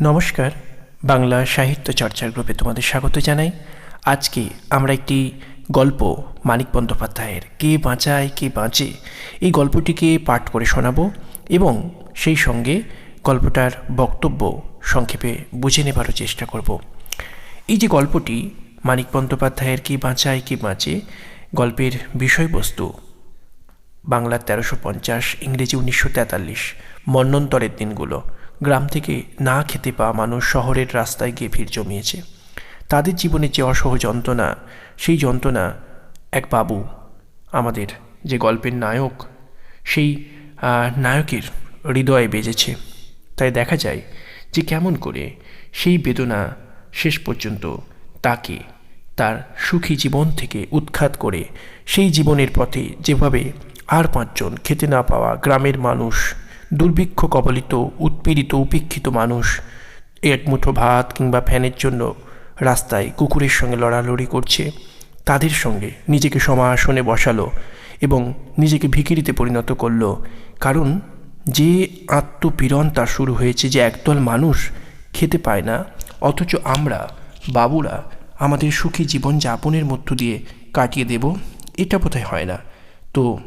নমস্কার, বাংলা সাহিত্য চর্চার গ্রুপে তোমাদের স্বাগত জানাই। আজকে আমরা একটি গল্প মানিক বন্দ্যোপাধ্যায়ের, কে বাঁচায়, কে বাঁচে, এই গল্পটিকে পাঠ করে শোনাবো এবং সেই সঙ্গে গল্পটার বক্তব্য সংক্ষেপে বুঝে নেবারও চেষ্টা করব। এই যে গল্পটি মানিক বন্দ্যোপাধ্যায়ের কে বাঁচায়, কে বাঁচে, গল্পের বিষয়বস্তু বাংলা তেরোশো পঞ্চাশ, ইংরেজি উনিশশো তেতাল্লিশ মন্বন্তরের দিনগুলো। গ্রাম থেকে না খেতে পাওয়া মানুষ শহরের রাস্তায় গিয়ে ভিড় জমিয়েছে। তাদের জীবনে যে অসহ যন্ত্রণা, সেই যন্ত্রণা, এক বাবু, আমাদের যে গল্পের নায়ক, সেই নায়কের হৃদয়ে বেজেছে। তাই দেখা যায় যে কেমন করে সেই বেদনা শেষ পর্যন্ত তাকে তার সুখী জীবন থেকে উৎখাত করে সেই জীবনের পথে যেভাবে আর পাঁচজন খেতে না পাওয়া গ্রামের মানুষ, দুর্ভিক্ষ কবলিত, উৎপীড়িত, উপেক্ষিত মানুষ এক মুঠো ভাত কিংবা ফ্যানের জন্য রাস্তায় কুকুরের সঙ্গে লড়ালড়ি করছে। তাদের সঙ্গে নিজেকে সমাসনে বসালো এবং নিজেকে ভিখিরিতে পরিণত করল। কারণ যে আত্মপীড়ন তার শুরু হয়েছে যে একদল মানুষ খেতে পায় না, অথচ আমরা, বাবুরা, আমাদের সুখী জীবন যাপনের মধ্য দিয়ে কাটিয়ে দেব, এটা বোধহয় হয় না। তো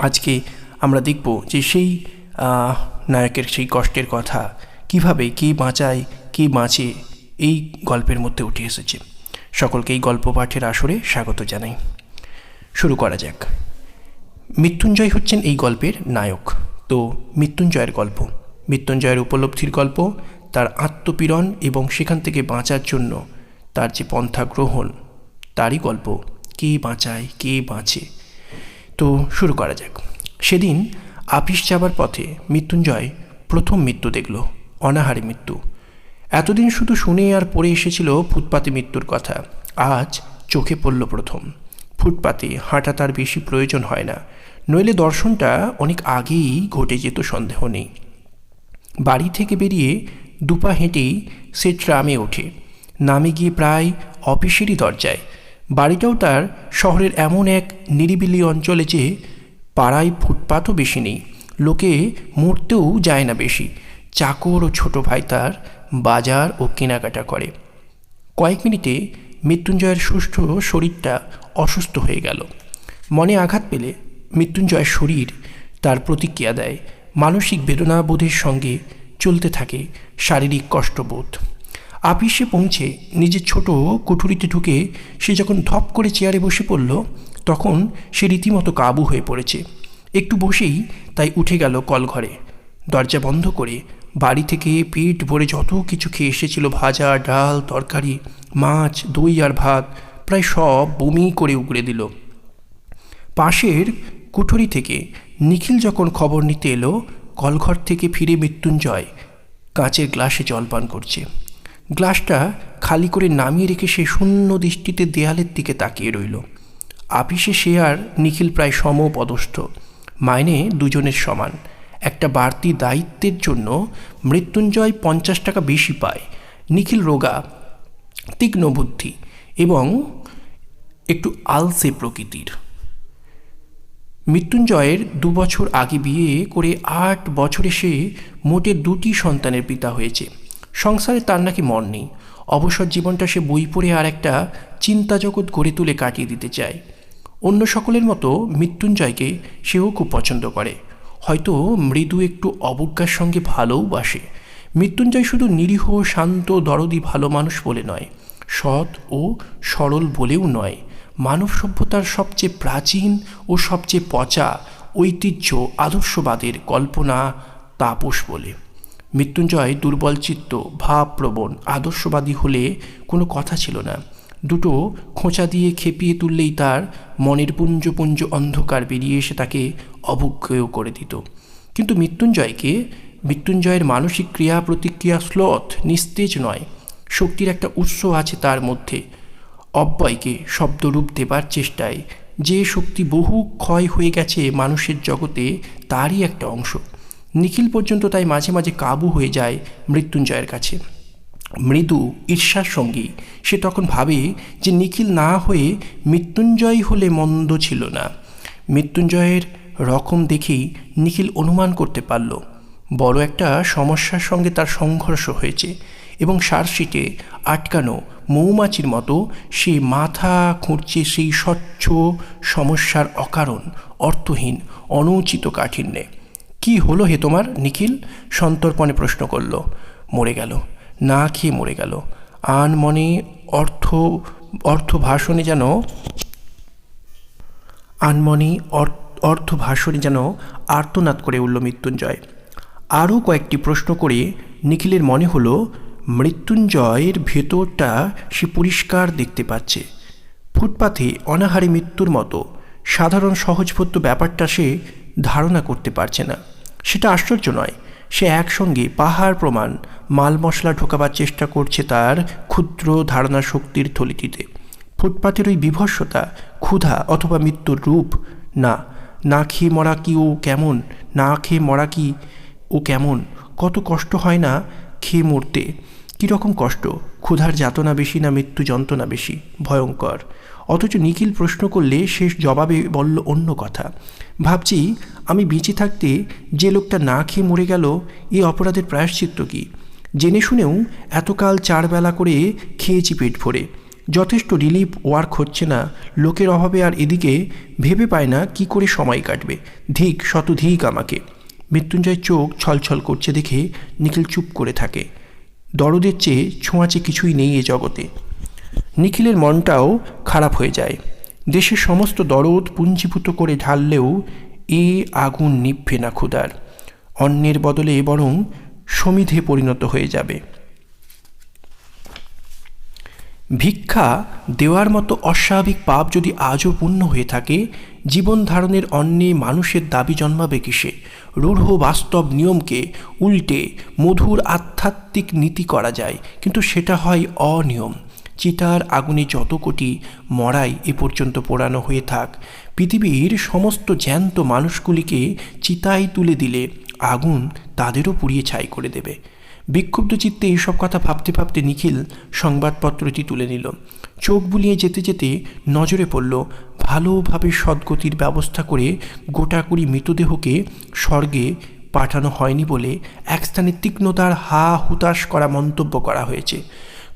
আজকে আমরা দেখব যে সেই নায়কের সেই কষ্টের কথা, কীভাবে, কে বাঁচায়, কে বাঁচে, এই গল্পের মধ্যে উঠে এসেছে। সকলকে এই গল্প পাঠের আসরে স্বাগত জানাই। শুরু করা যাক। মৃত্যুঞ্জয় হচ্ছেন এই গল্পের নায়ক। তো মৃত্যুঞ্জয়ের গল্প। মৃত্যুঞ্জয়ের উপলব্ধির গল্প, তার আত্মপীড়ন এবং সেখান থেকে বাঁচার জন্য তার যে পন্থা গ্রহণ তারই গল্প। কে বাঁচায়, কে বাঁচে? তো শুরু করা যাক। সেদিন আপিস যাবার পথে মৃত্যুঞ্জয় প্রথম মৃত্যু দেখল, অনাহারে মৃত্যু। এতদিন শুধু শুনে আর পড়ে এসেছিল ফুটপাতে মৃত্যুর কথা। আজ চোখে পড়ল প্রথম। ফুটপাতে হাঁটা তার বেশি প্রয়োজন হয় না, নইলে দর্শনটা অনেক আগেই ঘটে যেত, সন্দেহ নেই। বাড়ি থেকে বেরিয়ে দুপা হেঁটেই সে ট্রামে ওঠে। নামে গিয়ে প্রায় অফিসেরই দরজায় বাড়িটাও তার শহরের এমন এক নিরিবিলি অঞ্চলে যে পাড়ায় ফুটপাতও বেশি নেই, লোকে মরতেও যায় না বেশি। চাকর ও ছোট ভাই তার বাজার ও কেনাকাটা করে। কয়েক মিনিটে মৃত্যুঞ্জয়ের সুষ্ঠ শরীরটা অসুস্থ হয়ে গেল। মনে আঘাত পেলে মৃত্যুঞ্জয়ের শরীর তার প্রতিক্রিয়া দেয়। মানসিক বেদনাবোধের সঙ্গে চলতে থাকে শারীরিক কষ্টবোধ। আপিসে পৌঁছে নিজের ছোট কুঠুরিতে ঢুকে সে যখন ধপ করে চেয়ারে বসে পড়ল, তখন সে রীতিমতো কাবু হয়ে পড়েছে। একটু বসেই তাই উঠে গেল কলঘরে। দরজা বন্ধ করে বাড়ি থেকে পেট ভরে যত কিছু খেয়ে এসেছিল, ভাজা, ডাল, তরকারি, মাছ, দই আর ভাত, প্রায় সব বমি করে উগড়ে দিল। পাশের কুঠুরি থেকে নিখিল যখন খবর নিতে এলো, কলঘর থেকে ফিরে মৃত্যুঞ্জয় কাঁচের গ্লাসে জল পান করছে। গ্লাসটা খালি করে নামিয়ে রেখে সে শূন্য দৃষ্টিতে দেয়ালের দিকে তাকিয়ে রইল। আপিসে সে আর নিখিল প্রায় সমপদস্থ। মাইনে দুজনের সমান। একটা বাড়তি দায়িত্বের জন্য মৃত্যুঞ্জয় পঞ্চাশ টাকা বেশি পায়। নিখিল রোগা, তীক্ষ্ণ বুদ্ধি এবং একটু আলসে প্রকৃতির। মৃত্যুঞ্জয়ের দু বছর আগে বিয়ে করে আট বছরে সে মোটে দুটি সন্তানের পিতা হয়েছে। সংসারে তার নাকি মন নেই। অবসর জীবনটা সে বই পড়ে আর একটা চিন্তা জগৎ গড়ে তুলে কাটিয়ে দিতে চায়। অন্য সকলের মতো মৃত্যুঞ্জয়কে সেও খুব পছন্দ করে। হয়তো মৃদু একটু অবজ্ঞার সঙ্গে ভালোও-বাসে মৃত্যুঞ্জয় শুধু নিরীহ, শান্ত, দরদি, ভালো মানুষ বলে নয়, সৎ ও সরল বলেও নয়। মানব সভ্যতার সবচেয়ে প্রাচীন ও সবচেয়ে পচা ঐতিহ্য আদর্শবাদের কল্পনা তাপস বলে। মৃত্যুঞ্জয় দুর্বল চিত্ত, ভাবপ্রবণ, আদর্শবাদী হলে কোনো কথা ছিল না। দুটো খোঁচা দিয়ে খেপিয়ে তুললেই তার মনের পুঞ্জ পুঞ্জ অন্ধকার বেরিয়ে এসে তাকে অবজ্ঞেয় করে দিত। কিন্তু মৃত্যুঞ্জয়কে, মৃত্যুঞ্জয়ের মানসিক ক্রিয়া প্রতিক্রিয়া স্লথ, নিস্তেজ নয়, শক্তির একটা উৎস আছে তার মধ্যে। অব্যয়কে শব্দরূপ দেবার চেষ্টায় যে শক্তি বহু ক্ষয় হয়ে গেছে মানুষের জগতে, তারই একটা অংশ। নিখিল পর্যন্ত তাই মাঝে মাঝে কাবু হয়ে যায় মৃত্যুঞ্জয়ের কাছে। মৃদু ঈর্ষার সঙ্গী সে তখন ভাবে যে নিখিল না হয়ে মৃত্যুঞ্জয় হলে মন্দ ছিল না। মৃত্যুঞ্জয়ের রকম দেখেই নিখিল অনুমান করতে পারল, বড় একটা সমস্যার সঙ্গে তার সংঘর্ষ হয়েছে এবং সারশিটে আটকানো মৌমাছির মতো সে মাথা খুঁড়ছে সেই স্বচ্ছ সমস্যার অকারণ, অর্থহীন, অনুচিত কাঠিন্যে। কি হলো হে তোমার? নিখিল সন্তর্পণে প্রশ্ন করল। মরে গেল। না খেয়ে মরে গেল। আন মনে অর্থ অর্থ ভাষণে যেন আনমনি অর- অর্থ ভাষণে যেন আর্তনাদ করে উঠল মৃত্যুঞ্জয়। আরও কয়েকটি প্রশ্ন করে নিখিলের মনে হলো, মৃত্যুঞ্জয়ের ভেতরটা সে পরিষ্কার দেখতে পাচ্ছে। ফুটপাথে অনাহারে মৃত্যুর মতো সাধারণ সহজবোধ্য ব্যাপারটা সে ধারণা করতে পারছে না। সেটা আশ্চর্য নয়। সে একসঙ্গে পাহাড় প্রমাণ, মাল মশলা ঢোকাবার চেষ্টা করছে তার ক্ষুদ্র ধারণা শক্তির থলিটিতে। ফুটপাথের ওই বিভৎসতা, ক্ষুধা অথবা মৃত্যুর রূপ, না না খেয়ে মরা কি ও কেমন, না খেয়ে মরা কি ও কেমন, কত কষ্ট হয় না খেয়ে মরতে। কীরকম কষ্ট, ক্ষুধার যাতনা বেশি না মৃত্যু যন্ত্রণা বেশি, ভয়ঙ্কর। অথচ নিখিল প্রশ্ন করলে শেষ জবাবে বলল অন্য কথা। ভাবছি, আমি বেঁচে থাকতে যে লোকটা না খেয়ে মরে গেল এই অপরাধের প্রায়শ্চিত্ত কি? জেনে শুনেও এতকাল চার বেলা করে খেয়েছি পেট ভরে। যথেষ্ট রিলিফ ওয়ার্ক হচ্ছে না, লোকের অভাবে আর এদিকে ভেবে পায় না কি করে সময় কাটবে। ধিক, শত ধিক আমাকে। মৃত্যুঞ্জয় চোখ ছলছল করছে দেখে নিখিল চুপ করে থাকে। দরদের চেয়ে ছোঁয়াচে কিছুই নেই এ জগতে। নিখিলের মনটাও খারাপ হয়ে যায়। দেশের সমস্ত দরদ পুঞ্জীভূত করে ঢাললেও এ আগুন নিভবে না ক্ষুধার। অন্যের বদলে বরং সমিধে পরিণত হয়ে যাবে। ভিক্ষা দেওয়ার মতো অস্বাভাবিক পাপ যদি আজও পূর্ণ হয়ে থাকে, জীবন ধারণের অন্যে মানুষের দাবি জন্মাবে কিসে? রূঢ় বাস্তব নিয়মকে উল্টে মধুর আধ্যাত্মিক নীতি করা যায়, কিন্তু সেটা হয় অনিয়ম। চিতার আগুনে যত কোটি মরাই এ পর্যন্ত পোড়ানো হয়ে থাক, পৃথিবীর সমস্ত জ্যান্ত মানুষগুলিকে চিতায় তুলে দিলে আগুন তাদেরও পুড়িয়ে ছাই করে দেবে। বিক্ষুব্ধ চিত্তে এইসব কথা ভাবতে ভাবতে নিখিল সংবাদপত্রটি তুলে নিল। চোখ বুলিয়ে যেতে যেতে নজরে পড়ল ভালোভাবে সদ্গতির ব্যবস্থা করে গোটাকুড়ি মৃতদেহকে স্বর্গে পাঠানো হয়নি বলে এক স্থানে তীক্ষ্ণতার হা হুতাশ করা মন্তব্য করা হয়েছে।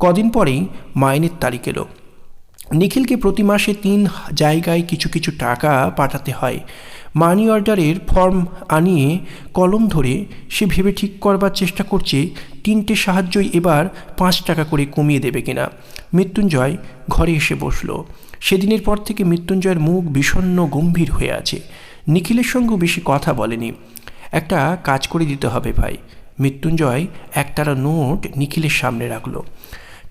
কদিন পরেই মাইনের তারিখ এলো। নিখিলকে প্রতি মাসে তিন জায়গায় কিছু কিছু টাকা পাঠাতে হয়। মানি অর্ডারের ফর্ম আনিয়ে কলম ধরে সে ভেবে ঠিক করবার চেষ্টা করছে, তিনটে সাহায্যই এবার পাঁচ টাকা করে কমিয়ে দেবে কিনা। মৃত্যুঞ্জয় ঘরে এসে বসল। সেদিনের পর থেকে মৃত্যুঞ্জয়ের মুখ বিষণ্ণ গম্ভীর হয়ে আছে। নিখিলের সঙ্গেও বেশি কথা বলেনি। একটা কাজ করে দিতে হবে ভাই। মৃত্যুঞ্জয় একতারা নোট নিখিলের সামনে রাখল।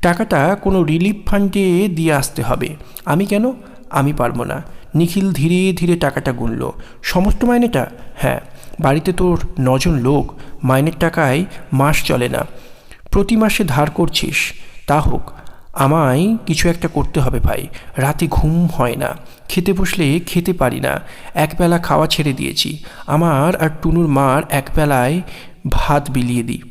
টাকাটা কোনো রিলিফ ফান্ডে দিয়ে আসতে হবে। আমি কেন? আমি পারব না। নিখিল ধীরে ধীরে টাকাটা গুনল। সমস্ত মাইনেটা? হ্যাঁ। বাড়িতে তোর নজন লোক, মাইনের টাকায় মাস চলে না। প্রতি মাসে ধার করছিস। তা হোক, আমায় কিছু একটা করতে হবে ভাই। রাতে ঘুম হয় না। খেতে বসলে খেতে পারি না। একবেলা খাওয়া ছেড়ে দিয়েছি। আমার আর টুনুর মার একবেলায় ভাত বিলিয়ে দিই।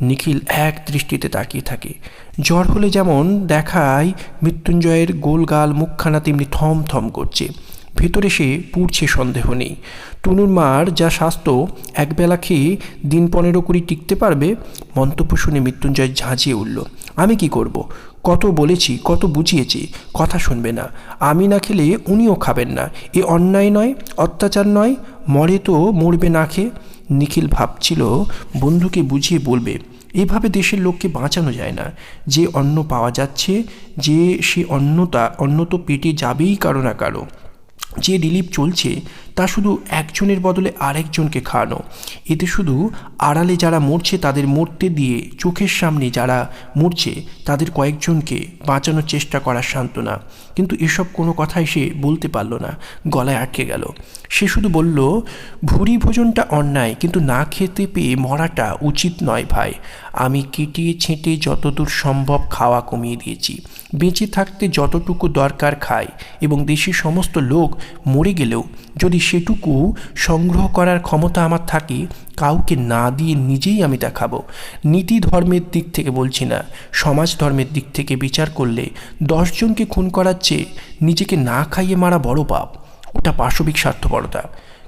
নিখিল এক দৃষ্টিতে তাকিয়ে থাকে। জ্বর হলে যেমন দেখায়, মৃত্যুঞ্জয়ের গোলগাল মুখখানা তেমনি থম থম করছে। ভেতরে সে পুড়ছে সন্দেহ নেই। টুনুর মার যা স্বাস্থ্য, একবেলা খেয়ে দিন পনেরো কুড়ি টিকতে পারবে, মন্তব্য শুনে মৃত্যুঞ্জয় ঝাঁঝিয়ে উঠল। আমি কি করব। কত বলেছি, কত বুঝিয়েছি, কথা শুনবে না। আমি না খেলে উনিও খাবেন না। এ অন্যায় নয়, অত্যাচার নয়, মরে তো মরবে না খেয়ে। নিখিল ভাবছিল, বন্ধুকে বুঝিয়ে বলবে, এভাবে দেশের লোককে বাঁচানো যায় না। যে অন্ন পাওয়া যাচ্ছে, যে সে অন্নতা, অন্ন তো পেটে যাবেই কারও না কারও। যে রিলিফ চলছে তা শুধু একজনের বদলে আরেকজনকে খাওয়ানো। এতে শুধু আড়ালে যারা মরছে তাদের মরতে দিয়ে চোখের সামনে যারা মরছে তাদের কয়েকজনকে বাঁচানোর চেষ্টা করার সান্ত্বনা। কিন্তু এসব কোনো কথাই সে বলতে পারল না, গলায় আটকে গেল। সে শুধু বলল ভুরি ভোজনটা অন্যায়, কিন্তু না খেতে পেয়ে মরাটা উচিত নয় ভাই। আমি কেটিয়ে ছেঁটে যতদূর সম্ভব খাওয়া কমিয়ে দিয়েছি। বেঁচে থাকতে যতটুকু দরকার খাই এবং দেশের সমস্ত লোক মরে গেলেও যদি সেটুকু সংগ্রহ করার ক্ষমতা আমার থাকে, কাউকে না দিয়ে নিজেই আমি দেখাবো। খাব নীতি ধর্মের দিক থেকে বলছি না, সমাজ ধর্মের দিক থেকে বিচার করলে দশজনকে খুন করার চেয়ে নিজেকে না খাইয়ে মারা বড় পাপ। ওটা পাশবিক স্বার্থপরতা।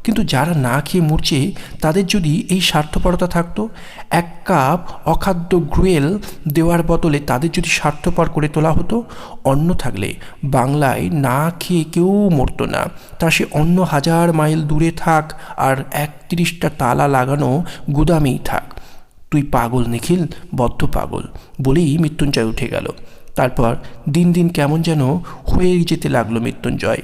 কিন্তু যারা না খেয়ে মরছে, তাদের যদি এই স্বার্থপরতা থাকতো, এক কাপ অখাদ্য গ্রুয়েল দেওয়ার বদলে তাদের যদি স্বার্থপর করে তোলা হতো, অন্ন থাকলে বাংলায় না খেয়ে কেউ মরতো না। তা সে অন্য হাজার মাইল দূরে থাক আর একত্রিশটা তালা লাগানো গুদামেই থাক। তুই পাগল নিখিল, বদ্ধ পাগল, বলেই মৃত্যুঞ্জয় উঠে গেল। তারপর দিন দিন কেমন যেন হয়ে যেতে লাগল মৃত্যুঞ্জয়।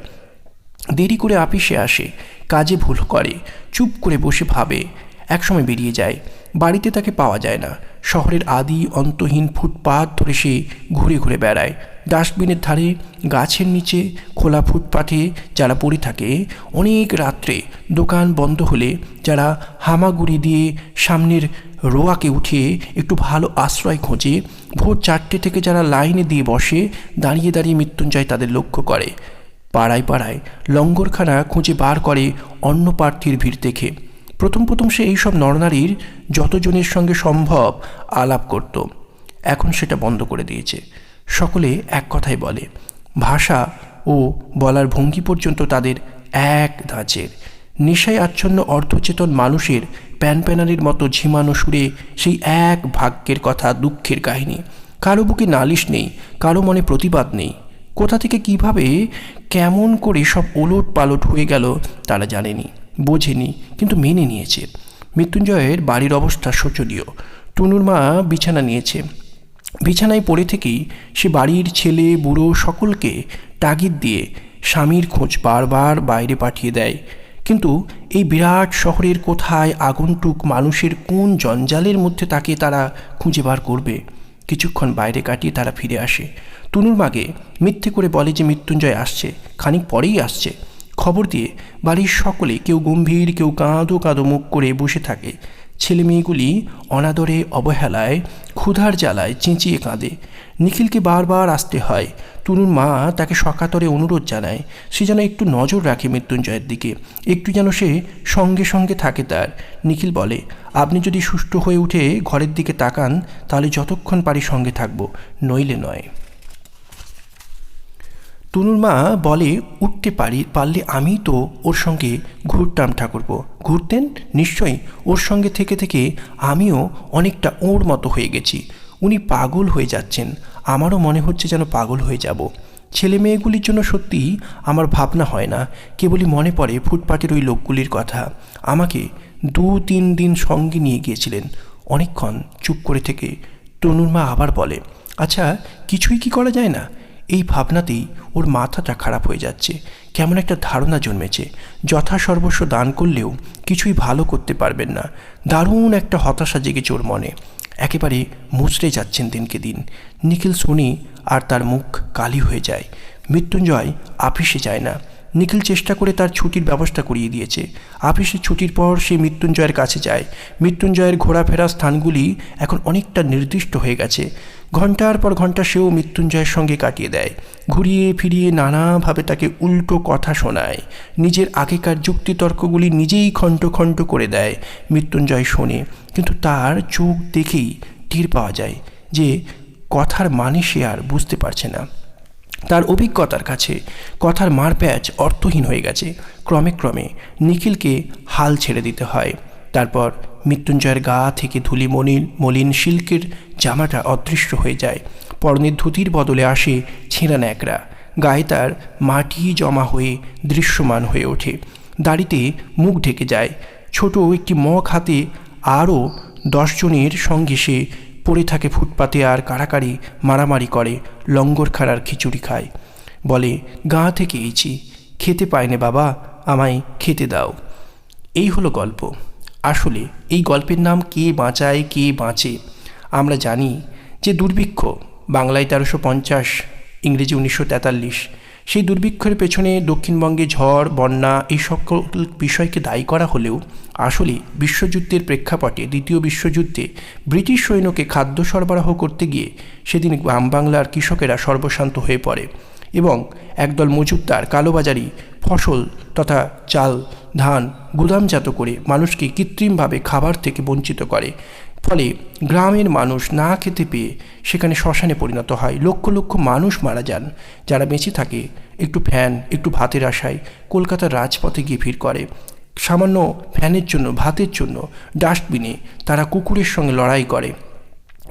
দেরি করে আপিসে আসে, কাজে ভুল করে, চুপ করে বসে ভাবে, একসময় বেরিয়ে যায়, বাড়িতে তাকে পাওয়া যায় না, শহরের আদি, অন্তহীন ফুটপাত ধরে সে ঘুরে ঘুরে বেড়ায়, ডাস্টবিনের ধারে, গাছের নিচে, খোলা ফুটপাথে যারা পড়ে থাকে, অনেক রাত্রে দোকান বন্ধ হলে যারা হামাগুড়ি দিয়ে সামনের রোয়াকে উঠিয়ে একটু ভালো আশ্রয় খোঁজে, ভোর চারটে থেকে যারা লাইনে দিয়ে বসে, দাঁড়িয়ে দাঁড়িয়ে মৃত্যুঞ্জয় তাদের লক্ষ্য করে। পাড়ায় পাড়ায় লঙ্গরখানা খুঁজে বার করে অন্য প্রার্থীর ভিড় দেখে। প্রথম প্রথম সে এইসব নরনারীর যতজনের সঙ্গে সম্ভব আলাপ করত। এখন সেটা বন্ধ করে দিয়েছে। সকলে এক কথাই বলে, ভাষা ও বলার ভঙ্গি পর্যন্ত তাদের এক ধাঁচের। নেশায় আচ্ছন্ন অর্ধচেতন মানুষের প্যানপ্যানারির মতো ঝিমানো সুরে সেই এক ভাগ্যের কথা দুঃখের কাহিনী। কারও বুকে নালিশ নেই, কারও মনে প্রতিবাদ নেই। কোথা থেকে কীভাবে, কেমন করে সব ওলট পালট হয়ে গেল তারা জানেনি, বোঝেনি, কিন্তু মেনে নিয়েছে। মৃত্যুঞ্জয়ের বাড়ির অবস্থা শোচনীয়। টুনুর মা বিছানা নিয়েছে। বিছানায় পড়ে থেকেই সে বাড়ির ছেলে, বুড়ো সকলকে তাগিদ দিয়ে স্বামীর খোঁজ বারবার বাইরে পাঠিয়ে দেয়। কিন্তু এই বিরাট শহরের কোথায় আগন্তুক মানুষের কোন জঞ্জালের মধ্যে তাকে তারা খুঁজে বার করবে? কিছুক্ষণ বাইরে কাটিয়ে তারা ফিরে আসে। টুনুর মাকে মিথ্যে করে বলে যে মৃত্যুঞ্জয় আসছে, খানিক পরেই আসছে। খবর দিয়ে বাড়ির সকলে কেউ গম্ভীর, কেউ কাঁদো কাঁদো মুখ করে বসে থাকে। ছেলে মেয়েগুলি অনাদরে অবহেলায়, ক্ষুধার জ্বালায় চেঁচিয়ে কাঁদে। নিখিলকে বারবার আসতে হয়। তনুর মা তাকে সকাতরে অনুরোধ জানায়, সে যেন একটু নজর রাখে মৃত্যুঞ্জয়ের দিকে। একটু যেন সে সঙ্গে সঙ্গে থাকে তার। নিখিল বলে, আপনি যদি সুস্থ হয়ে উঠে ঘরের দিকে তাকান, তাহলে যতক্ষণ পারি সঙ্গে থাকব, নইলে নয়। টুনুর মা বলে, উঠতে পারি, পারলে আমি তো ওর সঙ্গে ঘুরতাম ঠাকুরপো। ঘুরতেন? নিশ্চয়ই। ওর সঙ্গে থেকে থেকে আমিও অনেকটা ওর মতো হয়ে গেছি। উনি পাগল হয়ে যাচ্ছেন। আমারও মনে হচ্ছে যেন পাগল হয়ে যাব। ছেলে মেয়েগুলির জন্য সত্যি আমার ভাবনা হয় না। কেবলই মনে পড়ে ফুটপাতের ওই লোকগুলির কথা। আমাকে দু তিন দিন সঙ্গে নিয়ে গিয়েছিলেন। অনেকক্ষণ চুপ করে থেকে তনুর মা আবার বলে আচ্ছা কিছুই কি করা যায় না? এই ভাবনাতেই ওর মাথাটা খারাপ হয়ে যাচ্ছে। কেমন একটা ধারণা জন্মেছে। যথাসর্বস্ব দান করলেও কিছুই ভালো করতে পারবেন না। দারুণ একটা হতাশা জেগেছে ওর মনে। একেবারে মুচড়ে যাচ্ছেন দিনকে দিন। নিখিল শুনি আর তার মুখ কালি হয়ে যায়। মৃত্যুঞ্জয় আপিসে যায় না। নিখিল চেষ্টা করে তার ছুটির ব্যবস্থা করিয়ে দিয়েছে। আপিসের ছুটির পর সে মৃত্যুঞ্জয়ের কাছে যায়। মৃত্যুঞ্জয়ের ঘোরাফেরা স্থানগুলি এখন অনেকটা নির্দিষ্ট হয়ে গেছে। ঘণ্টার পর ঘণ্টা সেও মৃত্যুঞ্জয়ের সঙ্গে কাটিয়ে দেয়। ঘুরিয়ে ফিরিয়ে নানাভাবে তাকে উল্টো কথা শোনায়। নিজের আগেকার যুক্তিতর্কগুলি নিজেই খণ্ড খণ্ড করে দেয়, মৃত্যুঞ্জয় শোনে। কিন্তু তার চোখ দেখেই টের পাওয়া যায় যে কথার মানে সে আর বুঝতে পারছে না। তার অভিজ্ঞতার কাছে কথার মারপ্যাচ অর্থহীন হয়ে গেছে। ক্রমে ক্রমে নিখিলকে হাল ছেড়ে দিতে হয়। তারপর মৃত্যুঞ্জয়ের গা থেকে ধুলি মলিন মলিন সিল্কের জামাটা অদৃশ্য হয়ে যায়। পরনের ধুতির বদলে আসে ছেঁড়া ন্যাকড়া। গায়ে তার মাটি জমা হয়ে দৃশ্যমান হয়ে ওঠে। দাড়িতে মুখ ঢেকে যায়। ছোট একটি মগ হাতে আরও দশজনের সঙ্গে সে পড়ে থাকে ফুটপাতে আর কাড়াকাড়ি মারামারি করে, লঙ্গর খাড়ার খিচুড়ি খায়। বলে, গা থেকে এইছি খেতে পায়নে বাবা, আমায় খেতে দাও। এই হলো গল্প। আসলে এই গল্পের নাম কে বাঁচায়, কে বাঁচে, আমরা জানি যে দুর্ভিক্ষ, বাংলায় তেরোশো পঞ্চাশ, ইংরেজি উনিশশো তেতাল্লিশ, সেই দুর্ভিক্ষের পেছনে দক্ষিণবঙ্গে ঝড়, বন্যা এই সকল বিষয়কে দায়ী করা হলেও আসলে বিশ্বযুদ্ধের প্রেক্ষাপটে দ্বিতীয় বিশ্বযুদ্ধে ব্রিটিশ সৈন্যকে খাদ্য সরবরাহ করতে গিয়ে সেদিন গ্রাম বাংলার কৃষকেরা সর্বশান্ত হয়ে পড়ে এবং একদল মজুবদার কালোবাজারি ফসল তথা চাল ধান, গুদামজাত করে মানুষকে কৃত্রিমভাবে খাবার থেকে বঞ্চিত করে। ফলে গ্রামের মানুষ না খেতে পেয়ে সেখানে শ্মশানে পরিণত হয়। লক্ষ লক্ষ মানুষ মারা যান। যারা বেঁচে থাকে, একটু ফ্যান, একটু ভাতের আশায় কলকাতার রাজপথে গিয়ে ভিড় করে। সামান্য ফ্যানের জন্য, ভাতের জন্য ডাস্টবিনে তারা কুকুরের সঙ্গে লড়াই করে।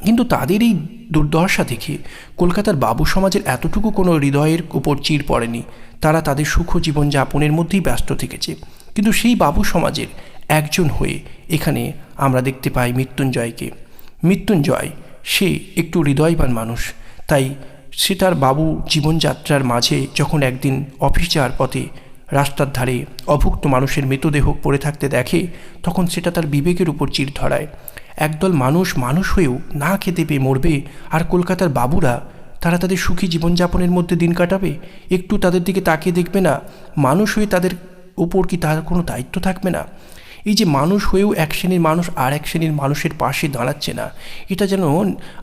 কিন্তু তাদের এই দুর্দশা দেখে কলকাতার বাবু সমাজের এতটুকু কোনো হৃদয়ের উপর চির পড়েনি। তারা তাদের সুখ জীবনযাপনের মধ্যেই ব্যস্ত থেকেছে। কিন্তু সেই বাবু সমাজের একজন হয়ে এখানে আমরা দেখতে পাই মৃত্যুঞ্জয়কে। মৃত্যুঞ্জয়, সে একটু হৃদয়বান মানুষ। তাই সে তার বাবু জীবনযাত্রার মাঝে যখন একদিন অফিস যাওয়ার পথে রাস্তার ধারে অভুক্ত মানুষের মৃতদেহ পড়ে থাকতে দেখে, তখন সেটা তার বিবেকের উপর চির ধরায়। একদল মানুষ মানুষ হয়েও না খেতে পেয়ে মরবে, আর কলকাতার বাবুরা, তারা তাদের সুখী জীবনযাপনের মধ্যে দিন কাটাবে? একটু তাদের দিকে তাকিয়ে দেখবে না? মানুষ হয়ে তাদের উপর কি তার কোনো দায়িত্ব থাকবে না? এই যে মানুষ হয়েও এক শ্রেণির মানুষ আর এক শ্রেণির মানুষের পাশে দাঁড়াচ্ছে না, এটা যেন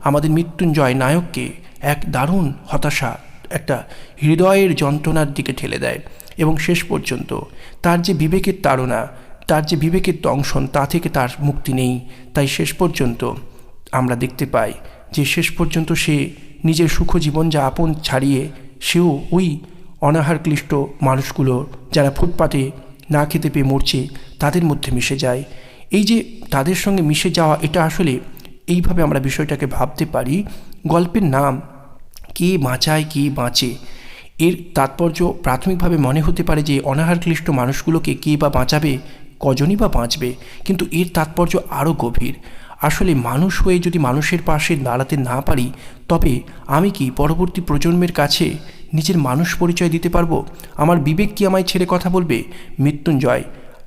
আমাদের মৃত্যুঞ্জয় নায়ককে এক দারুণ হতাশা, একটা হৃদয়ের যন্ত্রণার দিকে ঠেলে দেয়। এবং শেষ পর্যন্ত তার যে বিবেকের তাড়না, তার যে বিবেকের দংশন, তা থেকে তার মুক্তি নেই। তাই শেষ পর্যন্ত আমরা দেখতে পাই যে শেষ পর্যন্ত সে নিজের সুখ জীবন যাপন ছাড়িয়ে সেও ওই অনাহার ক্লিষ্ট মানুষগুলো যারা ফুটপাতে না খেতে পেয়ে মরছে, তাদের মধ্যে মিশে যায়। এই যে তাদের সঙ্গে মিশে যাওয়া, এটা আসলে এইভাবে আমরা বিষয়টাকে ভাবতে পারি। গল্পের নাম, কে বাঁচায়, কে বাঁচে? এর তাৎপর্য প্রাথমিকভাবে মনে হতে পারে যে অনাহার ক্লিষ্ট মানুষগুলোকে কে বা বাঁচাবে, কজনই বা বাঁচবে, কিন্তু এর তাৎপর্য আরও গভীর। আসলে মানুষ হয়ে যদি মানুষের পাশে দাঁড়াতে না পারি, তবে আমি কি পরবর্তী প্রজন্মের কাছে নিজের মানুষ পরিচয় দিতে পারব? আমার বিবেক কি আমায় ছেড়ে কথা বলবে? মৃত্যুঞ্জয়,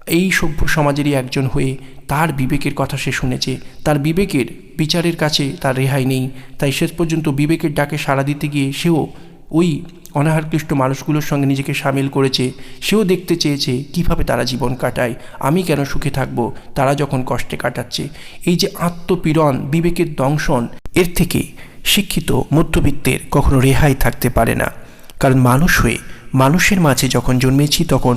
এই সভ্য সমাজেরই একজন হয়ে তার বিবেকের কথা সে শুনেছে। তার বিবেকের বিচারের কাছে তার রেহাই নেই। তাই শেষ পর্যন্ত বিবেকের ডাকে সাড়া দিতে গিয়ে সেও ওই অনাহারক্লিষ্ট মানুষগুলোর সঙ্গে নিজেকে সামিল করেছে। সেও দেখতে চেয়েছে কীভাবে তারা জীবন কাটায়, আমি কেন সুখে থাকব? তারা যখন কষ্টে কাটাচ্ছে। এই যে আত্মপীড়ন, বিবেকের দংশন, এর থেকে শিক্ষিত মধ্যবিত্তের কখনো রেহাই থাকতে পারে না। কারণ মানুষ হয়ে, মানুষের মাঝে যখন জন্মেছি তখন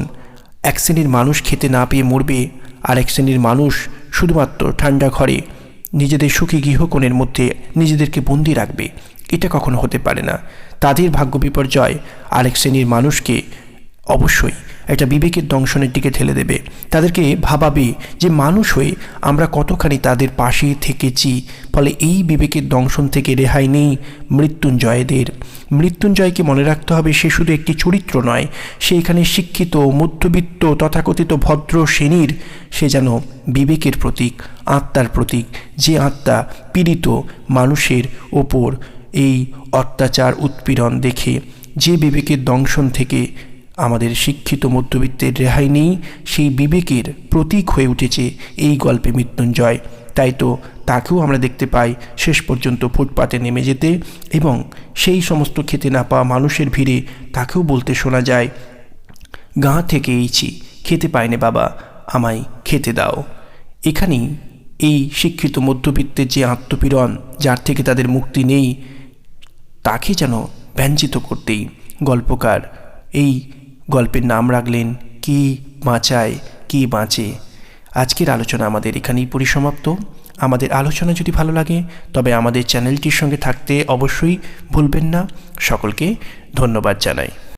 এক শ্রেণির মানুষ খেতে না পেয়ে মরবে, আর এক শ্রেণির মানুষ শুধুমাত্র ঠান্ডা ঘরে নিজেদের সুখী গৃহকোণের মধ্যে নিজেদেরকে বন্দি রাখবে, এটা কখনো হতে পারে না। তাদের ভাগ্য বিপর্যয়, আরেক শ্রেণির মানুষকে অবশ্যই একটা বিবেকের দংশনের দিকে ঠেলে দেবে। তাদেরকে ভাবাবে যে মানুষ হয়ে আমরা কতখানি তাদের পাশে থেকেছি, ফলে এই বিবেকের দংশন থেকে রেহাই নেই মৃত্যুঞ্জয়দের। মৃত্যুঞ্জয়কে মনে রাখতে হবে সে শুধু একটি চরিত্র নয়, সে এখানে শিক্ষিত, মধ্যবিত্ত, তথাকথিত ভদ্র শ্রেণির সে যেন বিবেকের প্রতীক, আত্মার প্রতীক। যে আত্মা পীড়িত মানুষের ওপর এই অত্যাচার উৎপীড়ন দেখে, যে বিবেকের দংশন থেকে আমাদের শিক্ষিত মধ্যবিত্তের রেহাই নেই, সেই বিবেকের প্রতীক হয়ে উঠেছে এই গল্পে মৃত্যুঞ্জয়। তাই তো তাকেও আমরা দেখতে পাই শেষ পর্যন্ত ফুটপাতে নেমে যেতে এবং সেই সমস্ত খেতে না পাওয়া মানুষের ভিড়ে তাকেও বলতে শোনা যায়, গাঁ থেকে এইছি, খেতে পায়নি বাবা, আমায় খেতে দাও। এখানেই এই শিক্ষিত মধ্যবিত্তের যে আত্মপীড়ন, যার থেকে তাদের মুক্তি নেই, তাকে যেন ব্যঞ্জিত করতেই গল্পকার এই গল্পের নাম রাখলেন কি বাঁচায়, কি বাঁচে। আজকের আলোচনা আমাদের এখানেই পরিসমাপ্ত। আমাদের আলোচনা যদি ভালো লাগে, তবে আমাদের চ্যানেলটির সঙ্গে থাকতে অবশ্যই ভুলবেন না। সকলকে ধন্যবাদ জানাই।